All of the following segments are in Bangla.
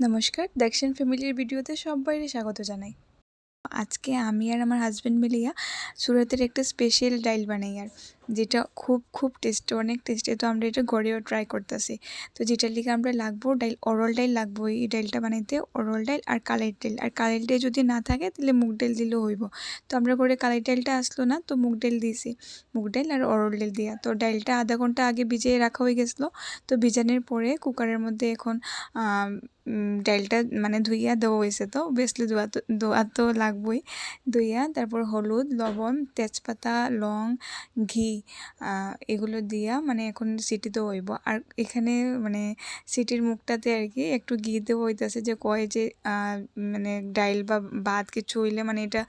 নমস্কার দেখছেন ফ্যামিলির ভিডিওতে সবাইকে স্বাগত জানাই। আজকে আমি আর আমার হাজব্যান্ড মিলিয়া সুরতের একটা স্পেশাল ডাইল বানাই আর। যেটা খুব খুব টেস্টি অনেক টেস্টি তো আমরা এটা ঘরেও ট্রাই করতেছি। তো যেটার লিগে আমরা লাগবো ডাইল, অরল ডাইল লাগবো। এই ডাইলটা বানাইতে অরল ডাইল আর কালাই ডাইল। আর কালাই ডাইল যদি না থাকে, তাহলে মুগ ডাইল দিলেও হইব। তো আমরা ঘরে কালাই ডাইলটা আসলো না, তো মুগ ডাইল দিয়েছি। মুগ ডাইল আর অরল ডাইল দিয়া। তো ডাইলটা আধা ঘণ্টা আগে ভিজিয়ে রাখা হয়ে গেছিল। তো ভিজানোর পরে কুকারের মধ্যে এখন ডাইলটা মানে ধুইয়া দেওয়া হয়েছে তো। বেসলি ধোয়া তো ধোয়া তো লাগবই। ধুইয়া তারপর হলুদ, লবণ, তেজপাতা, লং, ঘি এগুলো দিয়া মানে এখন সিটিতে হইব আর এখানে মানে সিটির মুখটাতে আর কি একটু ঘি দেওয়া হইতেছে যে কয় যে মানে ডাইল বা ভাত কিছু হইলে মানে এটা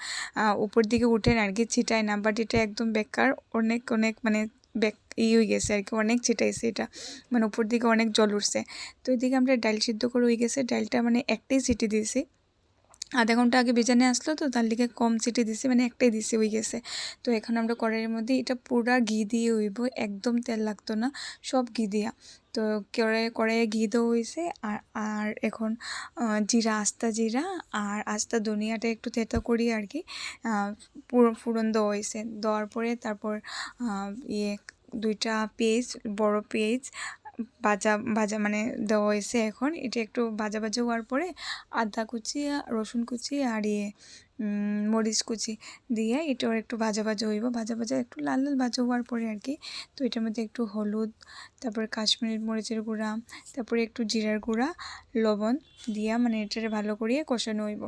উপর দিকে উঠে না আর কি ছিটায় না। বাট এটা একদম বেকার, অনেক অনেক মানে বেক, ই হয়ে গেছে আর কি, অনেক ছিটাইছে এটা। মানে উপর দিকে অনেক জল উঠছে। তো এদিকে আমরা ডাল সিদ্ধ করে হয়ে গেছে। ডালটা মানে একটাই সিটি দিয়েছি। আধা ঘণ্টা আগে বেজানে আসলো তো, তার লিগে কম সিটি দিছে মানে একটাই দিছে হয়ে গেছে তো এখন আমরা কড়াইয়ের মধ্যে এটা পুরা ঘি দিয়ে হইব একদম তেল লাগতো না, সব ঘি দিয়া। তো কড়াই কড়াইয়ে ঘি দেওয়া হয়েছে, আর আর এখন জিরা, আস্তা জিরা, আর আস্তা ধনিয়াটা একটু থেতো করি আর কি পুরো, ফুরন দেওয়া হয়েছে। দেওয়ার পরে তারপর ইয়ে দুইটা পেঁয়াজ, বড় পেঁয়াজ ভাজা ভাজা মানে দেওয়া হয়েছে এখন। এটা একটু ভাজা ভাজা হওয়ার পরে আদা কুচি, রসুন কুচি আর ইয়ে মরিচ কুচি দিয়ে এটাও একটু ভাজা ভাজা হইব। ভাজা ভাজা একটু লাল লাল ভাজা হওয়ার পরে আর কি, তো এটার মধ্যে একটু হলুদ, তারপরে কাশ্মীরি মরিচের গুঁড়া, তারপরে একটু জিরার গুঁড়া, লবণ দিয়া মানে এটারে ভালো করিয়ে কষানো হইব।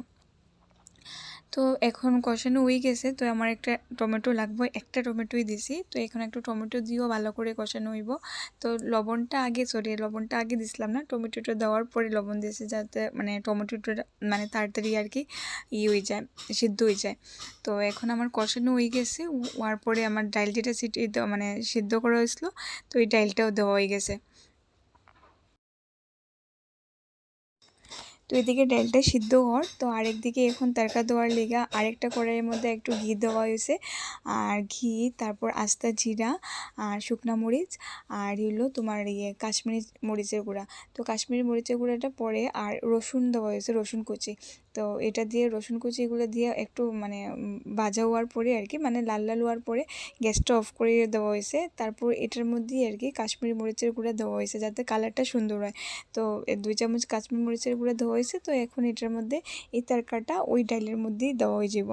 তো এখন কষানো হয়ে গেছে, তো আমার একটা টমেটো লাগবে, একটা টমেটোই দিছি। তো এখন একটু টমেটো দিয়েও ভালো করে কষানো হইব। তো লবণটা আগে সরি লবণটা আগে দিছিলাম না, টমেটোটা দেওয়ার পরে লবণ দিয়েছে যাতে মানে টমেটোটা মানে তাড়াতাড়ি আর কি ই হয়ে যায়, সিদ্ধ হয়ে যায়। তো এখন আমার কষানো হয়ে গেছে, হওয়ার পরে আমার ডাইল যেটা সিটি মানে সিদ্ধ করা হয়েছিল, তো এই ডাইলটাও দেওয়া হয়ে গেছে। তো এদিকে ডালটা সিদ্ধ হওয়ার তো আরেকদিকে এখন তারকা দেওয়ার লেগা আরেকটা কড়াইয়ের মধ্যে একটু ঘি দেওয়া হয়েছে। আর ঘি, তারপর আস্তা জিরা আর শুকনা মরিচ আর হলো তোমার ইয়ে কাশ্মীরি মরিচের গুঁড়া। তো কাশ্মীরি মরিচের গুঁড়াটা পরে আর রসুন দেওয়া হয়েছে, রসুন কুচি। তো এটা দিয়ে রসুন কুচি এগুলো দিয়ে একটু মানে ভাজা হওয়ার পরে আর কি মানে লাল লাল হওয়ার পরে গ্যাসটা অফ করে দেওয়া হয়েছে। তারপর এটার মধ্যেই আর কি কাশ্মীরি মরিচের গুঁড়া দেওয়া হয়েছে যাতে কালারটা সুন্দর হয়। তো দুই চামচ কাশ্মীরি মরিচের গুঁড়া দেওয়া হয়েছে, তো এখন এটার মধ্যে এই তারকাটা ওই ডালের মধ্যেই দেওয়া হয়ে যাব।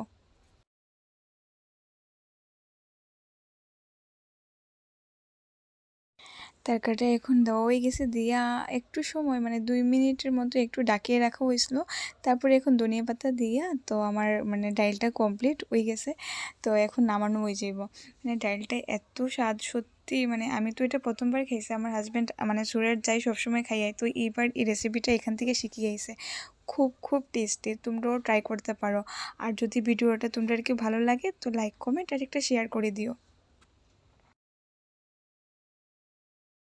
তরকারিটা এখন দেওয়া হয়ে গেছে। দিয়া একটু সময় মানে দুই মিনিটের মতো একটু ডাকিয়ে রাখা হয়েছিল। তারপরে এখন ধনিয়া পাতা দিয়া তো আমার মানে ডাইলটা কমপ্লিট হয়ে গেছে। তো এখন নামানো হয়ে যাব মানে ডাইলটা এত স্বাদ, সত্যি মানে আমি তো এটা প্রথমবার খেয়েছি আমার হাজব্যান্ড মানে সুরের যাই সবসময় খাইয়াই তো এইবার এই রেসিপিটা এখান থেকে শিখিয়ে আইছে খুব খুব টেস্টি তোমরাও ট্রাই করতে পারো। আর যদি ভিডিওটা তোমরা আর কি ভালো লাগে, তো লাইক কমেন্ট আর একটা শেয়ার করে দিও।